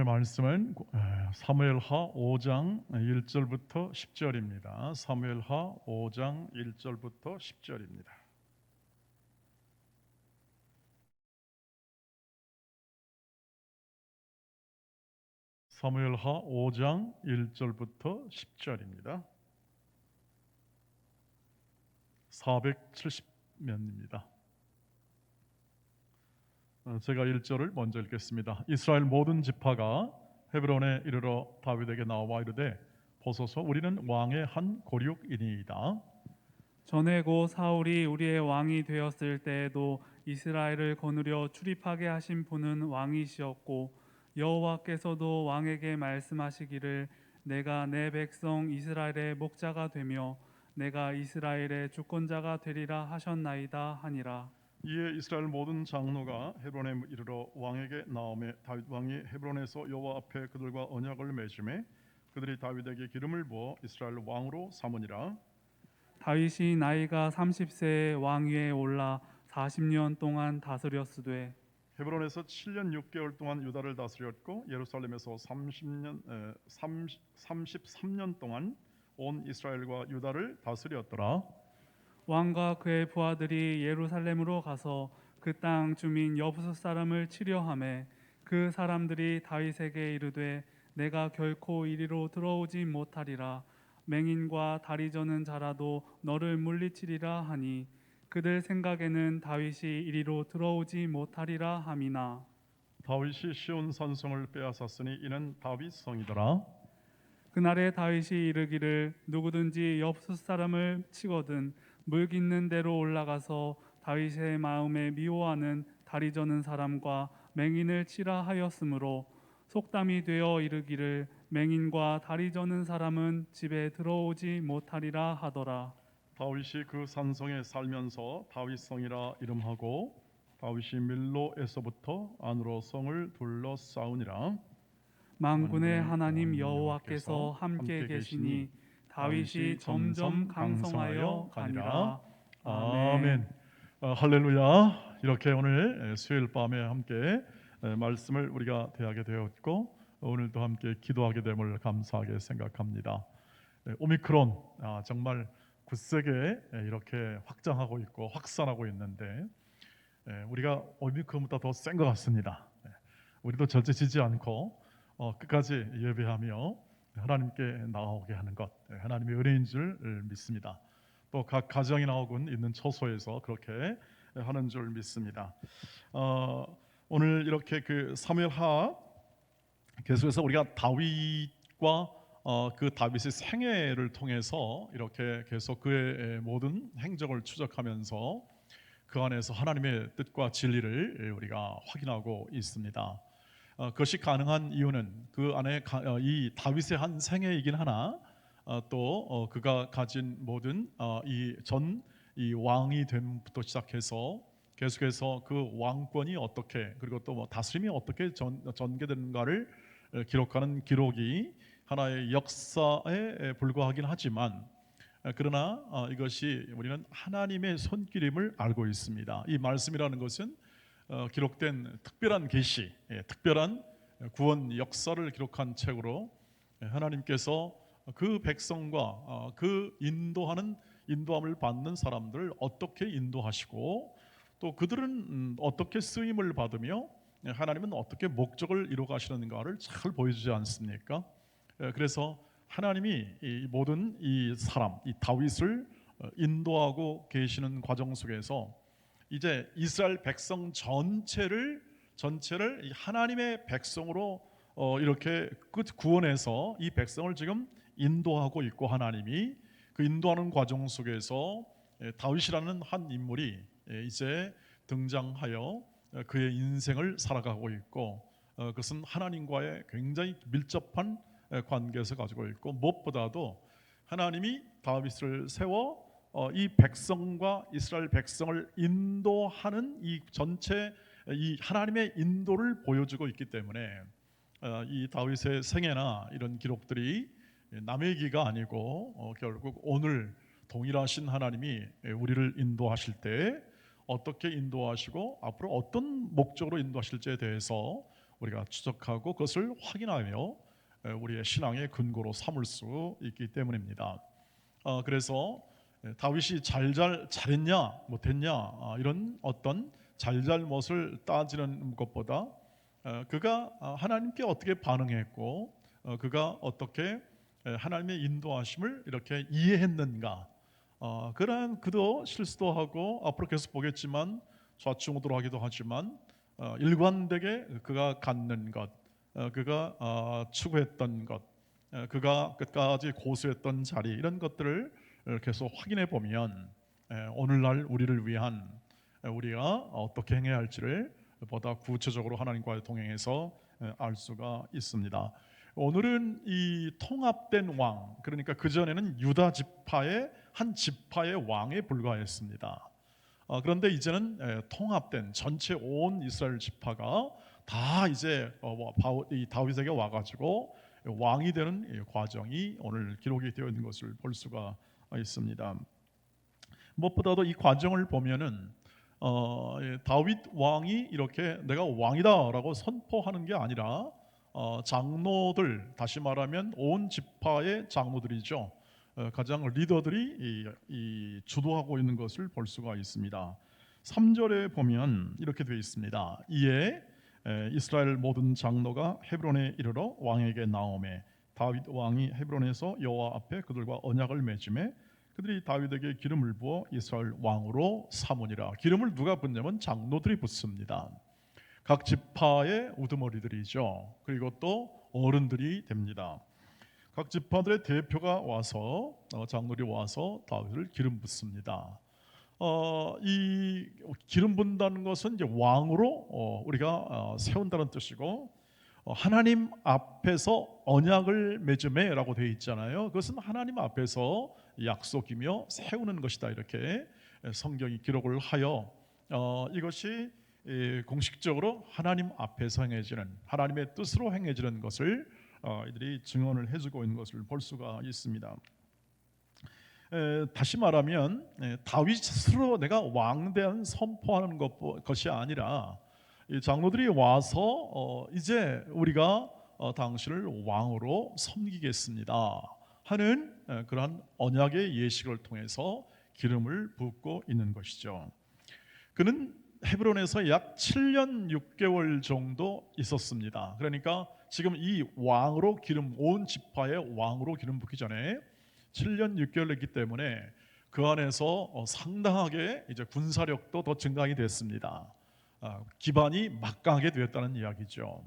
그 말씀은 사무엘하 5장 1절부터 10절입니다. 사무엘하 5장 1절부터 10절입니다. 사무엘하 5장 1절부터 10절입니다. 470면입니다. 어, 제가 1절을 먼저 읽겠습니다. 이스라엘 모든 지파가 헤브론에 이르러 다윗에게 나와 이르되 보소서 우리는 왕의 한 고륙이니이다. 전에 고 사울이 우리의 왕이 되었을 때에도 이스라엘을 거느려 출입하게 하신 분은 왕이시었고 여호와께서도 왕에게 말씀하시기를 내가 내 백성 이스라엘의 목자가 되며 내가 이스라엘의 주권자가 되리라 하셨나이다 하니라 이에 이스라엘 모든 장로가 헤브론에 이르러 왕에게 나오매 다윗 왕이 헤브론에서 여호와 앞에 그들과 언약을 맺음에 그들이 다윗에게 기름을 부어 이스라엘 왕으로 삼으니라. 다윗이 나이가 30세에 왕위에 올라 40년 동안 다스렸으되 헤브론에서 7년 6개월 동안 유다를 다스렸고 예루살렘에서 30년 에, 30, 33년 동안 온 이스라엘과 유다를 다스렸더라. 왕과 그의 부하들이 예루살렘으로 가서 그 땅 주민 여부수 사람을 치려하매 그 사람들이 다윗에게 이르되 내가 결코 이리로 들어오지 못하리라 맹인과 다리 저는 자라도 너를 물리치리라 하니 그들 생각에는 다윗이 이리로 들어오지 못하리라 함이나 다윗이 시온 산성을 빼앗았으니 이는 다윗 성이더라. 그날에 다윗이 이르기를 누구든지 옆수 사람을 치거든 물 깃는 대로 올라가서 다윗의 마음에 미워하는 다리 저는 사람과 맹인을 치라 하였으므로 속담이 되어 이르기를 맹인과 다리 저는 사람은 집에 들어오지 못하리라 하더라 다윗이 그 산성에 살면서 다윗성이라 이름하고 다윗이 밀로에서부터 안으로 성을 둘러싸우니라. 만군의 하나님 여호와께서 함께 계시니 다윗이 점점 강성하여 가니라 아멘. 어, 할렐루야. 이렇게 오늘 수요일 밤에 함께 에, 말씀을 우리가 대하게 되었고 오늘도 함께 기도하게 됨을 감사하게 생각합니다. 에, 오미크론 아, 정말 굳세게 에, 이렇게 확장하고 있고 확산하고 있는데 에, 우리가 오미크론보다 더 센 것 같습니다. 에, 우리도 절대 지지 않고 어, 끝까지 예배하며 하나님께 나아오게 하는 것 에, 하나님의 은혜인 줄 믿습니다. 또 각 가정이 나오고 있는 처소에서 그렇게 하는 줄 믿습니다. 어, 오늘 이렇게 그 사무엘하 계속해서 우리가 다윗과 어, 그 다윗의 생애를 통해서 이렇게 계속 그의 모든 행적을 추적하면서 그 안에서 하나님의 뜻과 진리를 우리가 확인하고 있습니다. 어, 그것이 가능한 이유는 그 안에 가, 어, 이 다윗의 한 생애이긴 하나 어, 또 어, 그가 가진 모든 어, 이전 이 왕이 됨부터 시작해서 계속해서 그 왕권이 어떻게 그리고 또 뭐 다스림이 어떻게 전, 전개되는가를 어, 기록하는 기록이 하나의 역사에 불과하긴 하지만 어, 그러나 어, 이것이 우리는 하나님의 손길임을 알고 있습니다. 이 말씀이라는 것은 어, 기록된 특별한 계시, 예, 특별한 구원 역사를 기록한 책으로 예, 하나님께서 그 백성과 어, 그 인도하는 인도함을 받는 사람들을 어떻게 인도하시고 또 그들은 음, 어떻게 쓰임을 받으며 예, 하나님은 어떻게 목적을 이루어 가시는가를 잘 보여주지 않습니까? 예, 그래서 하나님이 이 모든 이 사람, 이 다윗을 어, 인도하고 계시는 과정 속에서 이제 이스라엘 백성 전체를 전체를 이 하나님의 백성으로 어, 이렇게 끝 구원해서 이 백성을 지금 인도하고 있고 하나님이 그 인도하는 과정 속에서 예, 다윗이라는 한 인물이 예, 이제 등장하여 어, 그의 인생을 살아가고 있고 어, 그것은 하나님과의 굉장히 밀접한 에, 관계에서 가지고 있고 무엇보다도 하나님이 다윗을 세워 어, 이 백성과 이스라엘 백성을 인도하는 이 전체 이 하나님의 인도를 보여주고 있기 때문에 어, 이 다윗의 생애나 이런 기록들이 남의 얘기가 아니고 어, 결국 오늘 동일하신 하나님이 우리를 인도하실 때 어떻게 인도하시고 앞으로 어떤 목적으로 인도하실지에 대해서 우리가 추적하고 그것을 확인하며 에, 우리의 신앙의 근거로 삼을 수 있기 때문입니다. 어, 그래서 에, 다윗이 잘잘 잘했냐 못했냐 아, 이런 어떤 잘잘못을 따지는 것보다 어, 그가 아, 하나님께 어떻게 반응했고 어, 그가 어떻게 에, 하나님의 인도하심을 이렇게 이해했는가 어, 그러한 그도 실수도 하고 앞으로 계속 보겠지만 좌충우돌 하기도 하지만 어, 일관되게 그가 갖는 것 어, 그가 어, 추구했던 것 어, 그가 끝까지 고수했던 자리 이런 것들을 계속 확인해 보면 에, 오늘날 우리를 위한 에, 우리가 어떻게 행해야 할지를 보다 구체적으로 하나님과의 동행해서 에, 알 수가 있습니다. 오늘은 이 통합된 왕 그러니까 그 전에는 유다 지파의 한 지파의 왕에 불과했습니다. 어, 그런데 이제는 에, 통합된 전체 온 이스라엘 지파가 다 이제 어, 다윗에게 와가지고 왕이 되는 이 과정이 오늘 기록이 되어 있는 것을 볼 수가 있습니다. 무엇보다도 이 과정을 보면은 어, 예, 다윗 왕이 이렇게 내가 왕이다라고 선포하는 게 아니라 어, 장로들 다시 말하면 온 지파의 장로들이죠. 어, 가장 리더들이 이, 이 주도하고 있는 것을 볼 수가 있습니다. 3절에 보면 이렇게 되어 있습니다. 이에 에, 이스라엘 모든 장로가 헤브론에 이르러 왕에게 나오매 다윗 왕이 헤브론에서 여호와 앞에 그들과 언약을 맺음에 그들이 다윗에게 기름을 부어 이스라엘 왕으로 삼으니라. 기름을 누가 붓냐면 장로들이 붓습니다. 각 지파의 우두머리들이죠. 그리고 또 어른들이 됩니다. 각 지파들의 대표가 와서 어, 장로들이 와서 다윗을 기름 붓습니다. 어, 이 기름 붓는다는 것은 이제 왕으로 어, 우리가 어, 세운다는 뜻이고 어, 하나님 앞에서 언약을 맺음에라고 되어 있잖아요. 그것은 하나님 앞에서 약속이며 세우는 것이다 이렇게 성경이 기록을 하여 어, 이것이 이, 공식적으로 하나님 앞에서 행해지는 하나님의 뜻으로 행해지는 것을 어, 이들이 증언을 해주고 있는 것을 볼 수가 있습니다. 에, 다시 말하면 에, 다윗 스스로 내가 왕대한 선포하는 것, 것이 아니라 이 장로들이 와서 어, 이제 우리가 어, 당신을 왕으로 섬기겠습니다 하는 에, 그러한 언약의 예식을 통해서 기름을 붓고 있는 것이죠. 그는 헤브론에서 약 7년 6개월 정도 있었습니다. 그러니까 지금 이 왕으로 기름 온 지파의 왕으로 기름 붓기 전에 7년 6개월 했기 때문에 그 안에서 어, 상당하게 이제 군사력도 더 증강이 됐습니다. 아, 기반이 막강하게 되었다는 이야기죠.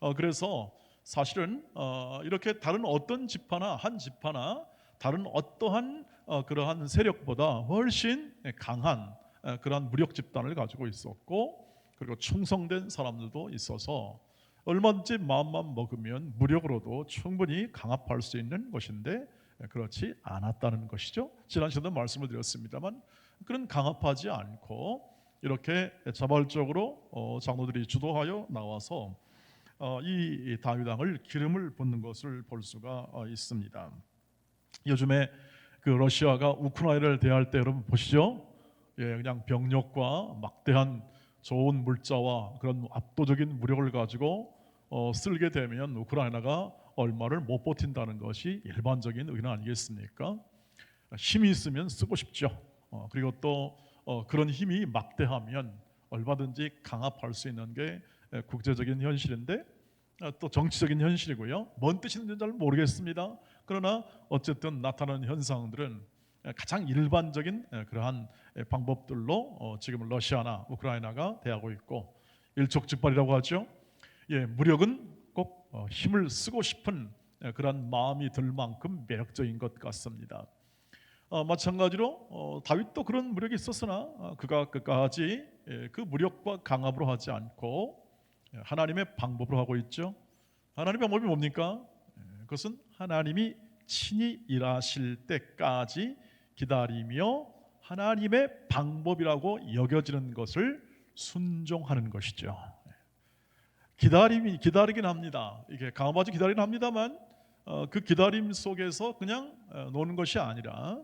어, 그래서 사실은 어, 이렇게 다른 어떤 지파나 한 지파나 다른 어떠한 어, 그러한 세력보다 훨씬 강한 어, 그러한 무력 집단을 가지고 있었고 그리고 충성된 사람들도 있어서 얼마든지 마음만 먹으면 무력으로도 충분히 강압할 수 있는 것인데 그렇지 않았다는 것이죠. 지난 시간에 말씀을 드렸습니다만 그런 강압하지 않고 이렇게 자발적으로 어, 장로들이 주도하여 나와서 어, 이 다윗 왕을 기름을 붓는 것을 볼 수가 어, 있습니다. 요즘에 그 러시아가 우크라이나를 대할 때 여러분 보시죠. 예, 그냥 병력과 막대한 좋은 물자와 그런 압도적인 무력을 가지고 어, 쓸게 되면 우크라이나가 얼마를 못 버틴다는 것이 일반적인 의견 아니겠습니까? 힘이 있으면 쓰고 싶죠. 어, 그리고 또 어, 그런 힘이 막대하면 얼마든지 강압할 수 있는 게 에, 국제적인 현실인데 어, 또 정치적인 현실이고요. 뭔 뜻인지 잘 모르겠습니다. 그러나 어쨌든 나타나는 현상들은 에, 가장 일반적인 에, 그러한 에, 방법들로 어, 지금 러시아나 우크라이나가 대하고 있고 일촉즉발이라고 하죠. 예, 무력은 꼭 어, 힘을 쓰고 싶은 예, 그런 마음이 들 만큼 매력적인 것 같습니다. 어, 마찬가지로 어, 다윗도 그런 무력이 있었으나 어, 그가 끝까지 예, 그 무력과 강압으로 하지 않고 예, 하나님의 방법으로 하고 있죠. 하나님의 방법이 뭡니까? 예, 그것은 하나님이 친히 일하실 때까지 기다리며 하나님의 방법이라고 여겨지는 것을 순종하는 것이죠. 기다림이 기다리긴 합니다. 이게 강아지 기다리긴 합니다만 어, 그 기다림 속에서 그냥 어, 노는 것이 아니라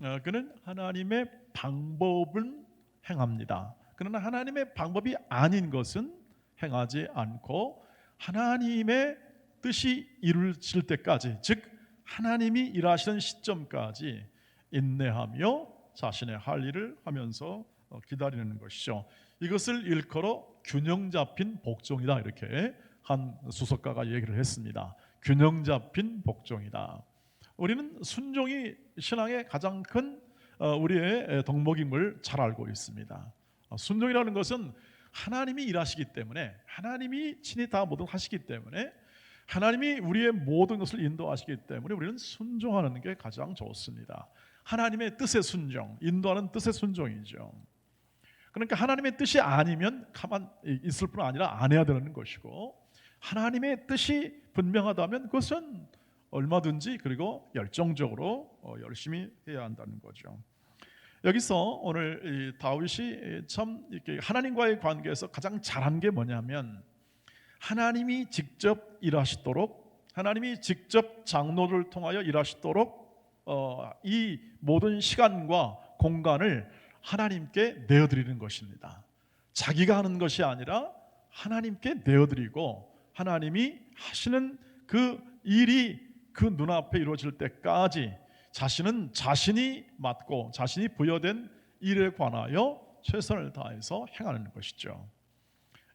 어, 그는 하나님의 방법은 행합니다. 그러나 하나님의 방법이 아닌 것은 행하지 않고 하나님의 뜻이 이루어질 때까지 즉 하나님이 일하시는 시점까지 인내하며 자신의 할 일을 하면서 어, 기다리는 것이죠. 이것을 일컬어 균형 잡힌 복종이다 이렇게 한 수석가가 얘기를 했습니다. 균형 잡힌 복종이다. 우리는 순종이 신앙의 가장 큰 어, 우리의 덕목임을 잘 알고 있습니다. 어, 순종이라는 것은 하나님이 일하시기 때문에 하나님이 친히 다 모든 하시기 때문에 하나님이 우리의 모든 것을 인도하시기 때문에 우리는 순종하는 게 가장 좋습니다. 하나님의 뜻에 순종, 인도하는 뜻에 순종이죠. 그러니까 하나님의 뜻이 아니면 가만 있을 뿐 아니라 안 해야 되는 것이고 하나님의 뜻이 분명하다면 그것은 얼마든지 그리고 열정적으로 어, 열심히 해야 한다는 거죠. 여기서 오늘 이 다윗이 참 이렇게 하나님과의 관계에서 가장 잘한 게 뭐냐면 하나님이 직접 일하시도록 하나님이 직접 장로를 통하여 일하시도록 어, 이 모든 시간과 공간을 하나님께 내어드리는 것입니다. 자기가 하는 것이 아니라 하나님께 내어드리고 하나님이 하시는 그 일이 그 눈앞에 이루어질 때까지 자신은 자신이 맡고 자신이 부여된 일에 관하여 최선을 다해서 행하는 것이죠.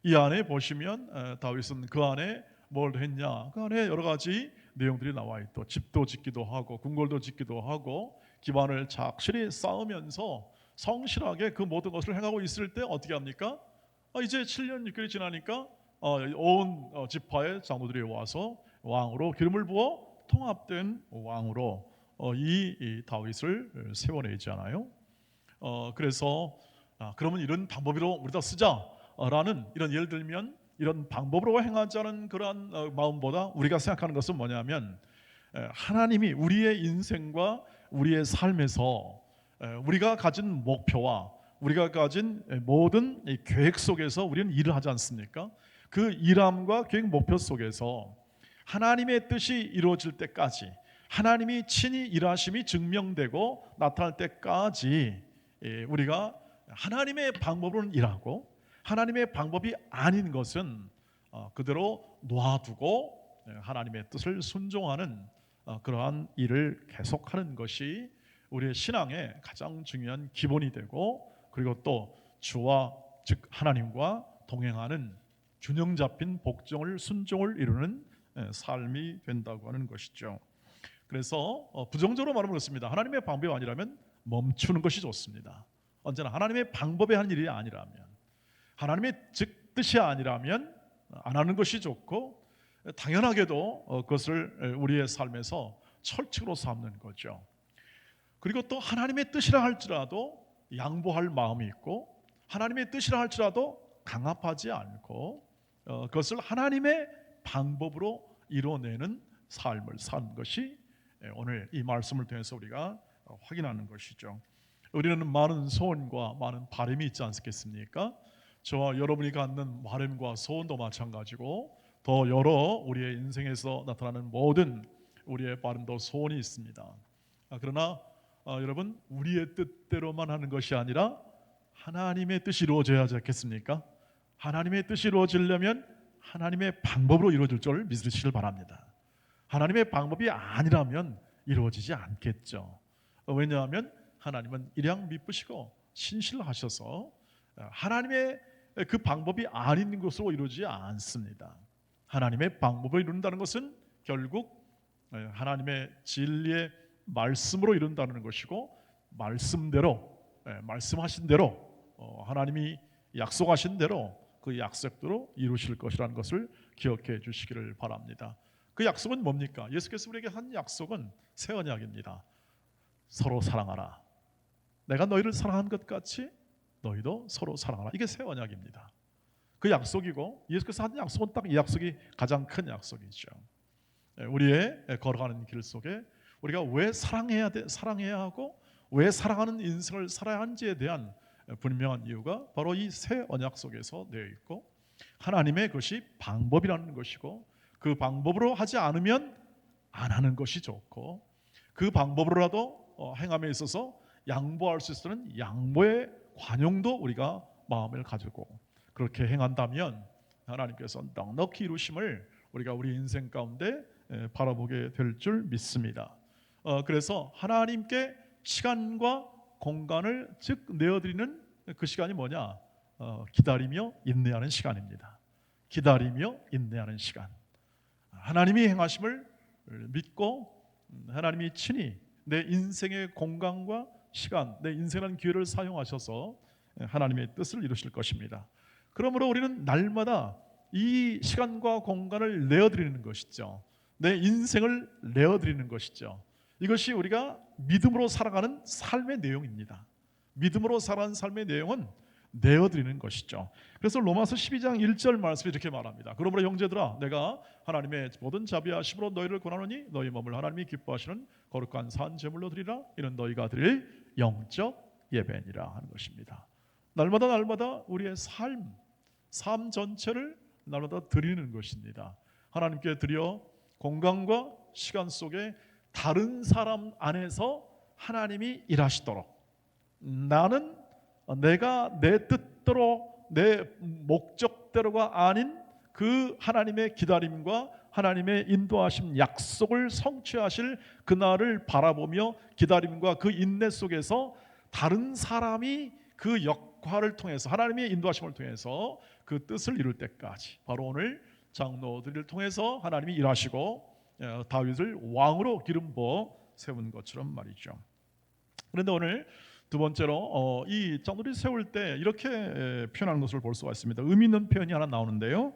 이 안에 보시면 에, 다윗은 그 안에 뭘 했냐? 그 안에 여러 가지 내용들이 나와 있고 집도 짓기도 하고 궁궐도 짓기도 하고 기반을 착실히 쌓으면서 성실하게 그 모든 것을 행하고 있을 때 어떻게 합니까? 아, 이제 7년 6개월이 지나니까 어, 온 어, 지파의 장로들이 와서 왕으로 기름을 부어 통합된 왕으로 어, 이, 이 다윗을 세워내잖아요. 어, 그래서 아, 그러면 이런 방법으로 우리가 쓰자라는 이런 예를 들면 이런 방법으로 행하자는 그러한 어, 마음보다 우리가 생각하는 것은 뭐냐면 에, 하나님이 우리의 인생과 우리의 삶에서 에, 우리가 가진 목표와 우리가 가진 에, 모든 이 계획 속에서 우리는 일을 하지 않습니까? 그 일함과 계획 목표 속에서 하나님의 뜻이 이루어질 때까지 하나님이 친히 일하심이 증명되고 나타날 때까지 예, 우리가 하나님의 방법으로는 일하고 하나님의 방법이 아닌 것은 어, 그대로 놔두고 예, 하나님의 뜻을 순종하는 어, 그러한 일을 계속하는 것이 우리의 신앙의 가장 중요한 기본이 되고 그리고 또 주와 즉 하나님과 동행하는 균형 잡힌 복종을 순종을 이루는 예, 삶이 된다고 하는 것이죠. 그래서 어, 부정적으로 말하면 그렇습니다. 하나님의 방법이 아니라면 멈추는 것이 좋습니다. 언제나 하나님의 방법에 한 일이 아니라면 하나님의 즉 뜻이 아니라면 안 하는 것이 좋고 당연하게도 어, 그것을 우리의 삶에서 철칙으로 삼는 거죠. 그리고 또 하나님의 뜻이라 할지라도 양보할 마음이 있고 하나님의 뜻이라 할지라도 강압하지 않고 어, 그것을 하나님의 방법으로 이뤄내는 삶을 사는 것이 예, 오늘 이 말씀을 통해서 우리가 어, 확인하는 것이죠. 우리는 많은 소원과 많은 바람이 있지 않겠습니까? 저와 여러분이 갖는 바람과 소원도 마찬가지고 더 여러 우리의 인생에서 나타나는 모든 우리의 바람도 소원이 있습니다. 아, 그러나 아, 여러분 우리의 뜻대로만 하는 것이 아니라 하나님의 뜻이 이루어져야 하지 않겠습니까? 하나님의 뜻이 이루어지려면 하나님의 방법으로 이루어질 줄 믿으시길 바랍니다. 하나님의 방법이 아니라면 이루어지지 않겠죠. 어, 왜냐하면 하나님은 일양 미쁘시고 신실하셔서 하나님의 그 방법이 아닌 것으로 이루어지지 않습니다. 하나님의 방법을 이룬다는 것은 결국 하나님의 진리의 말씀으로 이룬다는 것이고 말씀대로 말씀하신 대로 어, 하나님이 약속하신 대로 그 약속대로 이루실 것이라는 것을 기억해 주시기를 바랍니다. 그 약속은 뭡니까? 예수께서 우리에게 한 약속은 새 언약입니다. 서로 사랑하라. 내가 너희를 사랑한 것 같이 너희도 서로 사랑하라. 이게 새 언약입니다. 그 약속이고 예수께서 한 약속은 딱 이 약속이 가장 큰 약속이죠. 예, 우리의 걸어가는 길 속에 우리가 왜 사랑해야 돼, 사랑해야 하고 왜 사랑하는 인생을 살아야 하는지에 대한 분명한 이유가 바로 이 새 언약 속에서 되어 있고 하나님의 것이 방법이라는 것이고 그 방법으로 하지 않으면 안 하는 것이 좋고 그 방법으로라도 어, 행함에 있어서 양보할 수 있는 양보의 관용도 우리가 마음을 가지고 그렇게 행한다면 하나님께서 넉넉히 이루심을 우리가 우리 인생 가운데 에, 바라보게 될 줄 믿습니다. 어, 그래서 하나님께 시간과 공간을 즉 내어드리는 그 시간이 뭐냐? 어, 기다리며 인내하는 시간입니다. 기다리며 인내하는 시간. 하나님이 행하심을 믿고 음, 하나님이 친히 내 인생의 공간과 시간, 내 인생이라는 기회를 사용하셔서 하나님의 뜻을 이루실 것입니다. 그러므로 우리는 날마다 이 시간과 공간을 내어드리는 것이죠. 내 인생을 내어드리는 것이죠. 이것이 우리가 믿음으로 살아가는 삶의 내용입니다. 믿음으로 살아가는 삶의 내용은 내어드리는 것이죠. 그래서 로마서 12장 1절 말씀이 이렇게 말합니다. 그러므로 형제들아 내가 하나님의 모든 자비하심으로 너희를 권하노니 너희 몸을 하나님이 기뻐하시는 거룩한 산 제물로 드리라 이는 너희가 드릴 영적 예배니라 하는 것입니다. 날마다 날마다 우리의 삶, 삶 전체를 날마다 드리는 것입니다. 하나님께 드려 공간과 시간 속에 다른 사람 안에서 하나님이 일하시도록 나는 내가 내 뜻대로 내 목적대로가 아닌 그 하나님의 기다림과 하나님의 인도하심 약속을 성취하실 그날을 바라보며 기다림과 그 인내 속에서 다른 사람이 그 역할을 통해서 하나님의 인도하심을 통해서 그 뜻을 이룰 때까지 바로 오늘 장로들을 통해서 하나님이 일하시고 어, 다윗을 왕으로 기름 부어 세운 것처럼 말이죠. 그런데 오늘 두 번째로 어, 이 장로들이 세울 때 이렇게 에, 표현하는 것을 볼 수가 있습니다. 의미 있는 표현이 하나 나오는데요.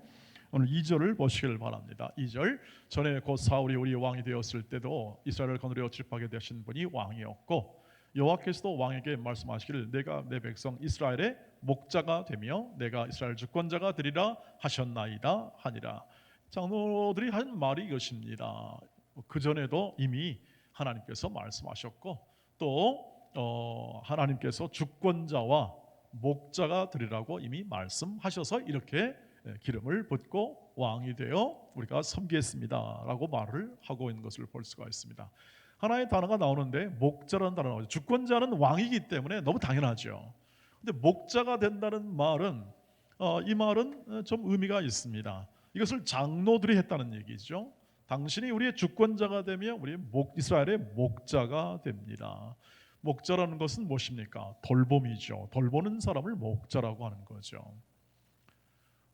오늘 2절을 보시길 바랍니다. 2절 전에 곧 사울이 우리 왕이 되었을 때도 이스라엘을 거느려 칠하게 되신 분이 왕이었고 여호와께서도 왕에게 말씀하시기를 내가 내 백성 이스라엘의 목자가 되며 내가 이스라엘 주권자가 되리라 하셨나이다 하니라. 장로들이 한 말이 이것입니다. 그 전에도 이미 하나님께서 말씀하셨고 또 어, 하나님께서 주권자와 목자가 되리라고 이미 말씀하셔서 이렇게 예, 기름을 붓고 왕이 되어 우리가 섬기겠습니다라고 말을 하고 있는 것을 볼 수가 있습니다. 하나의 단어가 나오는데 목자라는 단어가 나오죠. 주권자는 왕이기 때문에 너무 당연하죠. 근데 목자가 된다는 말은 어, 이 말은 어, 좀 의미가 있습니다. 이것을 장로들이 했다는 얘기죠. 당신이 우리의 주권자가 되면 우리 목 이스라엘의 목자가 됩니다. 목자라는 것은 무엇입니까? 돌봄이죠. 돌보는 사람을 목자라고 하는 거죠.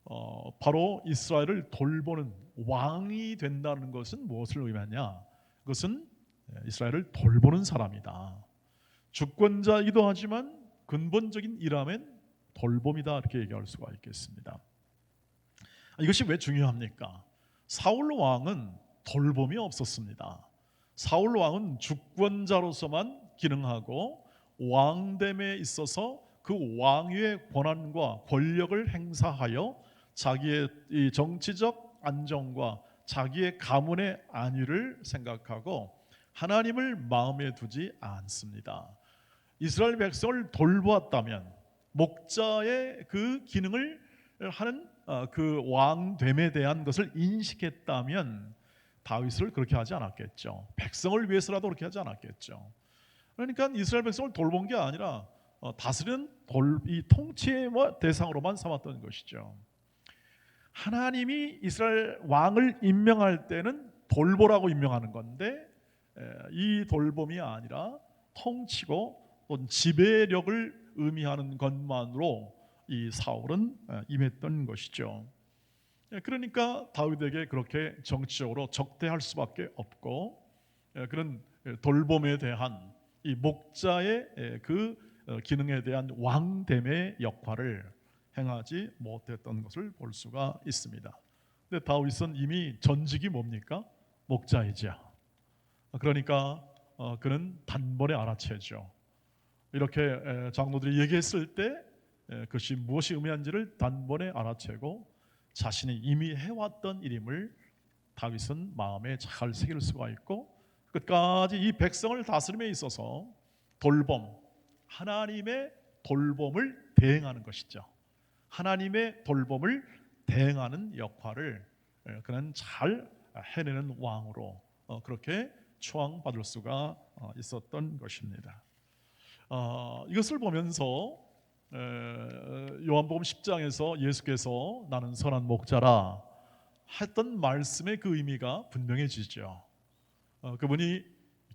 어, 바로 이스라엘을 돌보는 왕이 된다는 것은 무엇을 의미하냐? 그것은 이스라엘을 돌보는 사람이다. 주권자이기도 하지만 근본적인 일함엔 돌봄이다 이렇게 얘기할 수가 있겠습니다. 이것이 왜 중요합니까? 사울 왕은 돌봄이 없었습니다. 사울 왕은 주권자로서만 기능하고 왕됨에 있어서 그 왕위의 권한과 권력을 행사하여 자기의 이 정치적 안정과 자기의 가문의 안위를 생각하고 하나님을 마음에 두지 않습니다. 이스라엘 백성을 돌보았다면 목자의 그 기능을 하는 어, 그 왕됨에 대한 것을 인식했다면 다윗을 그렇게 하지 않았겠죠. 백성을 위해서라도 그렇게 하지 않았겠죠. 그러니까 이스라엘 백성을 돌본 게 아니라 어, 다스리는 돌, 이 통치의 대상으로만 삼았던 것이죠. 하나님이 이스라엘 왕을 임명할 때는 돌보라고 임명하는 건데 이 돌봄이 아니라 통치고 또 지배력을 의미하는 것만으로 이 사울은 임했던 것이죠. 그러니까 다윗에게 그렇게 정치적으로 적대할 수밖에 없고 그런 돌봄에 대한 이 목자의 그 어, 기능에 대한 왕됨의 역할을 행하지 못했던 것을 볼 수가 있습니다. 근데 다윗은 이미 전직이 뭡니까? 목자이자. 그러니까 어, 그는 단번에 알아채죠. 이렇게 장로들이 얘기했을 때 그것이 무엇이 의미한지를 단번에 알아채고 자신이 이미 해왔던 일임을 다윗은 마음에 잘 새길 수가 있고 끝까지 이 백성을 다스림에 있어서 돌봄, 하나님의 돌봄을 대행하는 것이죠. 하나님의 돌봄을 대행하는 역할을 그는 잘 해내는 왕으로 어, 그렇게 추앙받을 수가 어, 있었던 것입니다. 어, 이것을 보면서 에, 요한복음 10장에서 예수께서 나는 선한 목자라 했던 말씀의 그 의미가 분명해지죠. 어, 그분이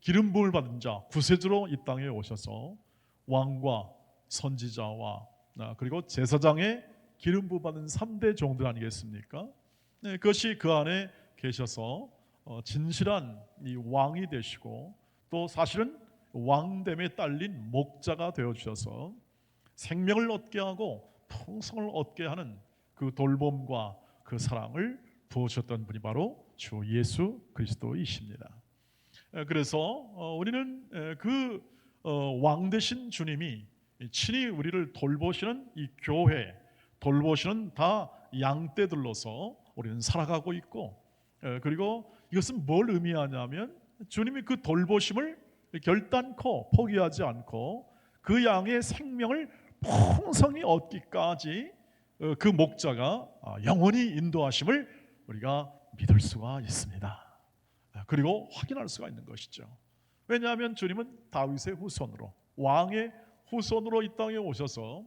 기름 부음을 받은 자 구세주로 이 땅에 오셔서 왕과 선지자와 아, 그리고 제사장의 기름 부음 받은 3대 종들 아니겠습니까? 네, 그것이 그 안에 계셔서 어, 진실한 이 왕이 되시고 또 사실은 왕됨에 딸린 목자가 되어 주셔서 생명을 얻게 하고 풍성을 얻게 하는 그 돌봄과 그 사랑을 부으셨던 분이 바로 주 예수 그리스도이십니다. 에, 그래서 어, 우리는 에, 그 어, 왕 되신 주님이 친히 우리를 돌보시는 이 교회 돌보시는 다 양떼들로서 우리는 살아가고 있고 에, 그리고 이것은 뭘 의미하냐면 주님이 그 돌보심을 결단코 포기하지 않고 그 양의 생명을 풍성히 얻기까지 어, 그 목자가 아, 영원히 인도하심을 우리가 믿을 수가 있습니다. 아, 그리고 확인할 수가 있는 것이죠. 왜냐하면 주님은 다윗의 후손으로 왕의 후손으로 이 땅에 오셔서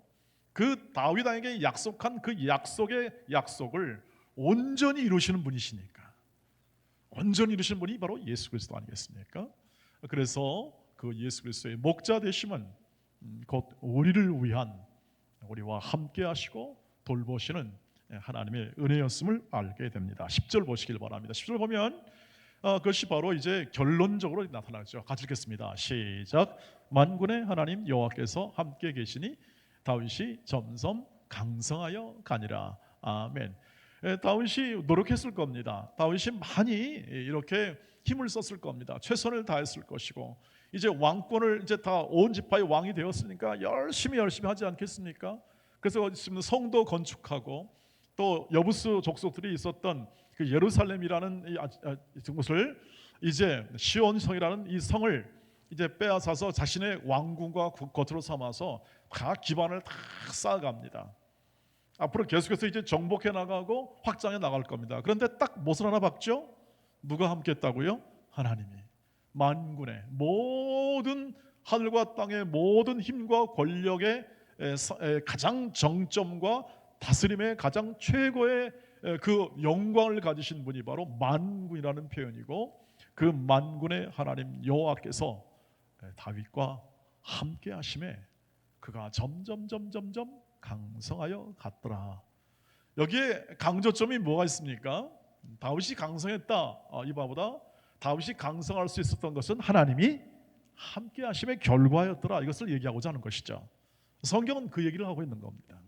그 다윗 왕에게 약속한 그 약속의 약속을 온전히 이루시는 분이시니까 온전히 이루시는 분이 바로 예수 그리스도 아니겠습니까? 그래서 그 예수 그리스도의 목자 되심은 음, 곧 우리를 위한 우리와 함께 하시고 돌보시는 하나님의 은혜였음을 알게 됩니다. 10절 보시길 바랍니다. 10절 보면 어, 그것이 바로 이제 결론적으로 나타나죠. 같이 읽겠습니다. 시작. 만군의 하나님 여호와께서 함께 계시니 다윗이 점점 강성하여 가니라. 아멘. 에, 다윗이 노력했을 겁니다. 다윗이 많이 이렇게 힘을 썼을 겁니다. 최선을 다했을 것이고 이제 왕권을 이제 다 온 지파의 왕이 되었으니까 열심히 열심히 하지 않겠습니까? 그래서 지금 성도 건축하고 또 여부스 족속들이 있었던 그 예루살렘이라는 이 아- 아, 곳을 이제 시온성이라는 이 성을 이제 빼앗아서 자신의 왕궁과 구- 겉으로 삼아서 다 기반을 다 쌓아갑니다. 앞으로 계속해서 이제 정복해 나가고 확장해 나갈 겁니다. 그런데 딱 못을 하나 박죠? 누가 함께 했다고요? 하나님이 만군의 모든 하늘과 땅의 모든 힘과 권력의 가장 정점과 다스림의 가장 최고의 에, 그 영광을 가지신 분이 바로 만군이라는 표현이고 그 만군의 하나님 여호와께서 에, 다윗과 함께 하심에 그가 점점 점점 점 강성하여 갔더라. 여기에 강조점이 뭐가 있습니까? 다윗이 강성했다. 아, 이바보다 다윗이 강성할 수 있었던 것은 하나님이 함께 하심의 결과였더라. 이것을 얘기하고자 하는 것이죠. 성경은 그 얘기를 하고 있는 겁니다.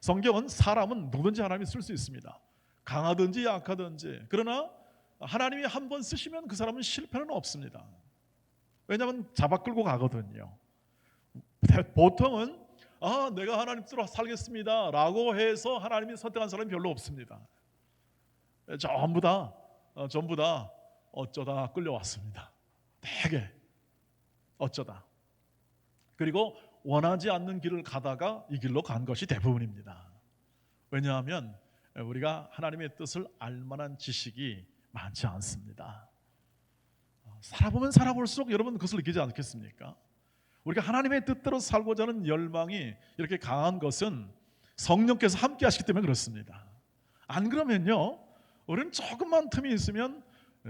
성경은 사람은 누구든지 하나님이 쓸 수 있습니다. 강하든지 약하든지. 그러나 하나님이 한 번 쓰시면 그 사람은 실패는 없습니다. 왜냐하면 잡아 끌고 가거든요. 보통은 아 내가 하나님 뜻으로 살겠습니다라고 해서 하나님이 선택한 사람이 별로 없습니다. 전부 다 어, 전부 다 어쩌다 끌려왔습니다. 되게 어쩌다 그리고 원하지 않는 길을 가다가 이 길로 간 것이 대부분입니다. 왜냐하면 우리가 하나님의 뜻을 알 만한 지식이 많지 않습니다. 살아보면 살아볼수록 여러분 그것을 느끼지 않겠습니까? 우리가 하나님의 뜻대로 살고자 하는 열망이 이렇게 강한 것은 성령께서 함께 하시기 때문에 그렇습니다. 안 그러면요, 우리는 조금만 틈이 있으면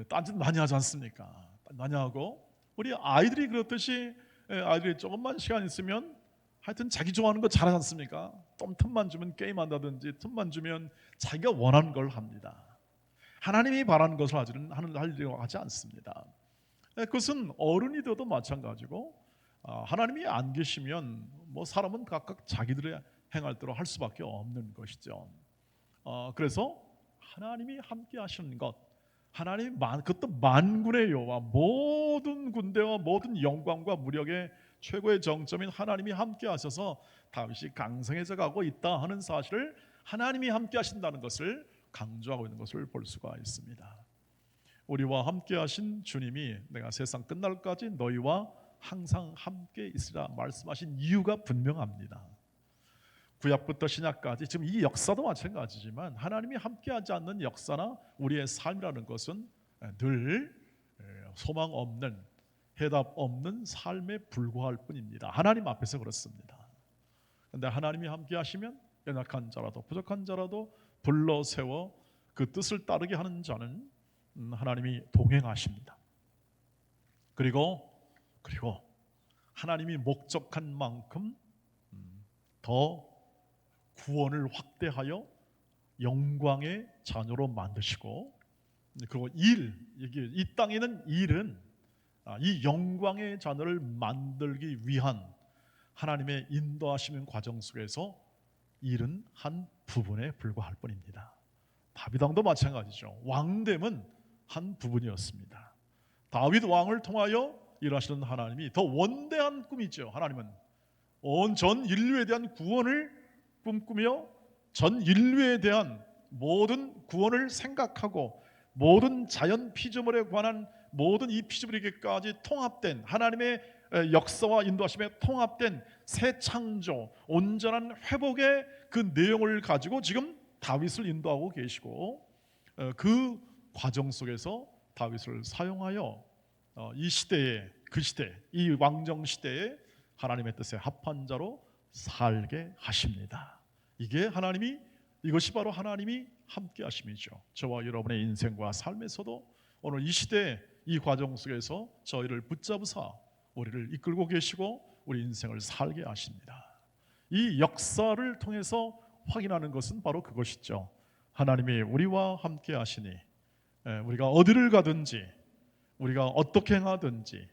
딴짓 많이 하지 않습니까? 많이 하고 우리 아이들이 그렇듯이 예, 아이들이 조금만 시간 있으면 하여튼 자기 좋아하는 거 잘하지 않습니까? 좀 틈만 주면 게임한다든지 틈만 주면 자기가 원하는 걸 합니다. 하나님이 바라는 것을 하지는 하려고 하지 않습니다. 예, 그것은 어른이 되어도 마찬가지고 아, 하나님이 안 계시면 뭐 사람은 각각 자기들의 행할 대로 할 수밖에 없는 것이죠. 어, 그래서 하나님이 함께 하시는 것, 하나님 만 그것도 만군의 여호와 모든 군대와 모든 영광과 무력의 최고의 정점인 하나님이 함께 하셔서 다윗이 강성해져 가고 있다 하는 사실을 하나님이 함께 하신다는 것을 강조하고 있는 것을 볼 수가 있습니다. 우리와 함께 하신 주님이 내가 세상 끝날까지 너희와 항상 함께 있으라 말씀하신 이유가 분명합니다. 구약부터 신약까지 지금 이 역사도 마찬가지지만 하나님이 함께하지 않는 역사나 우리의 삶이라는 것은 늘 소망 없는 해답 없는 삶에 불과할 뿐입니다. 하나님 앞에서 그렇습니다. 근데 하나님이 함께 하시면 연약한 자라도 부족한 자라도 불러 세워 그 뜻을 따르게 하는 자는 음, 하나님이 동행하십니다. 그리고 그리고 하나님이 목적한 만큼 음, 더 구원을 확대하여 영광의 자녀로 만드시고 그리고 일 이 땅에는 일은 아, 이 영광의 자녀를 만들기 위한 하나님의 인도하시는 과정 속에서 일은 한 부분에 불과할 뿐입니다. 다윗 왕도 마찬가지죠. 왕됨은 한 부분이었습니다. 다윗 왕을 통하여 일하시는 하나님이 더 원대한 꿈이죠. 하나님은 온 전 인류에 대한 구원을 꿈꾸며 전 인류에 대한 모든 구원을 생각하고 모든 자연 피조물에 관한 모든 이 피조물에게까지 통합된 하나님의 에, 역사와 인도하심에 통합된 새 창조, 온전한 회복의 그 내용을 가지고 지금 다윗을 인도하고 계시고 어, 그 과정 속에서 다윗을 사용하여 어, 이 시대에 그 시대, 이 왕정 시대에 하나님의 뜻에 합한 자로 살게 하십니다. 이게 하나님이 이것이 바로 하나님이 함께 하심이죠. 저와 여러분의 인생과 삶에서도 오늘 이 시대 이 과정 속에서 저희를 붙잡으사 우리를 이끌고 계시고 우리 인생을 살게 하십니다. 이 역사를 통해서 확인하는 것은 바로 그것이죠. 하나님이 우리와 함께 하시니 예, 우리가 어디를 가든지 우리가 어떻게 행하든지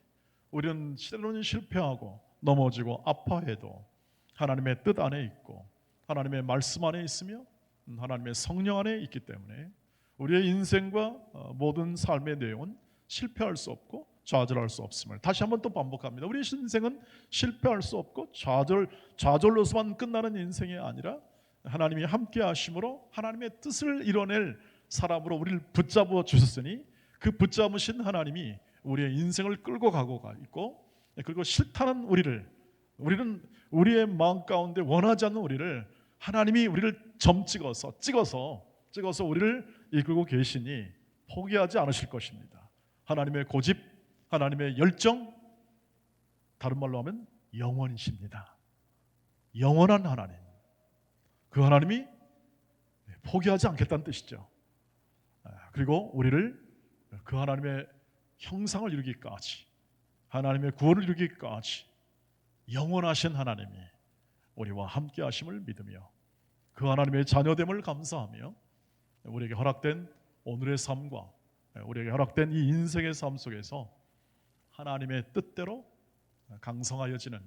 우리는 때로는 실패하고 넘어지고 아파해도 하나님의 뜻 안에 있고 하나님의 말씀 안에 있으며 음, 하나님의 성령 안에 있기 때문에 우리의 인생과 어, 모든 삶의 내용은 실패할 수 없고 좌절할 수 없음을 다시 한번 또 반복합니다. 우리 인생은 실패할 수 없고 좌절 좌절로서만 끝나는 인생이 아니라 하나님이 함께 하심으로 하나님의 뜻을 이뤄낼 사람으로 우리를 붙잡아 주셨으니 그 붙잡으신 하나님이 우리의 인생을 끌고 가고 가 있고 그리고 싫다는 우리를 우리는 우리의 마음 가운데 원하지 않는 우리를 하나님이 우리를 점 찍어서 찍어서 찍어서 우리를 이끌고 계시니 포기하지 않으실 것입니다. 하나님의 고집, 하나님의 열정, 다른 말로 하면 영원이십니다. 영원한 하나님. 그 하나님이 포기하지 않겠다는 뜻이죠. 아, 그리고 우리를 그 하나님의 형상을 이루기까지, 하나님의 구원을 이루기까지 영원하신 하나님이 우리와 함께 하심을 믿으며 그 하나님의 자녀됨을 감사하며 우리에게 허락된 오늘의 삶과 우리에게 허락된 이 인생의 삶 속에서 하나님의 뜻대로 강성하여지는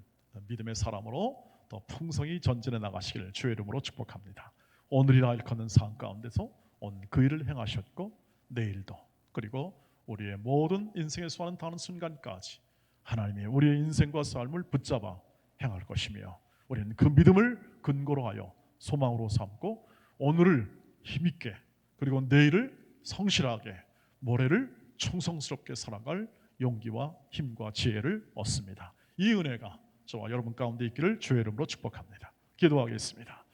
믿음의 사람으로 더 풍성히 전진해 나가시기를 주의 이름으로 축복합니다. 오늘이나 일컫는 삶 가운데서 온 그 일을 행하셨고 내일도 그리고 우리의 모든 인생에 수하는 다른 순간까지 하나님이 우리의 인생과 삶을 붙잡아 행할 것이며 우리는 그 믿음을 근거로 하여 소망으로 삼고 오늘을 힘있게 그리고 내일을 성실하게 모레를 충성스럽게 살아갈 용기와 힘과 지혜를 얻습니다. 이 은혜가 저와 여러분 가운데 있기를 주의 이름으로 축복합니다. 기도하겠습니다.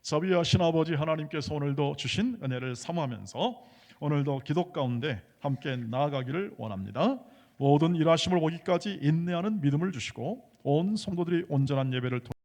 자비하신 아버지 하나님께서 오늘도 주신 은혜를 사모하면서 오늘도 기도 가운데 함께 나아가기를 원합니다. 모든 일하심을 오기까지 인내하는 믿음을 주시고 온 성도들이 온전한 예배를 통해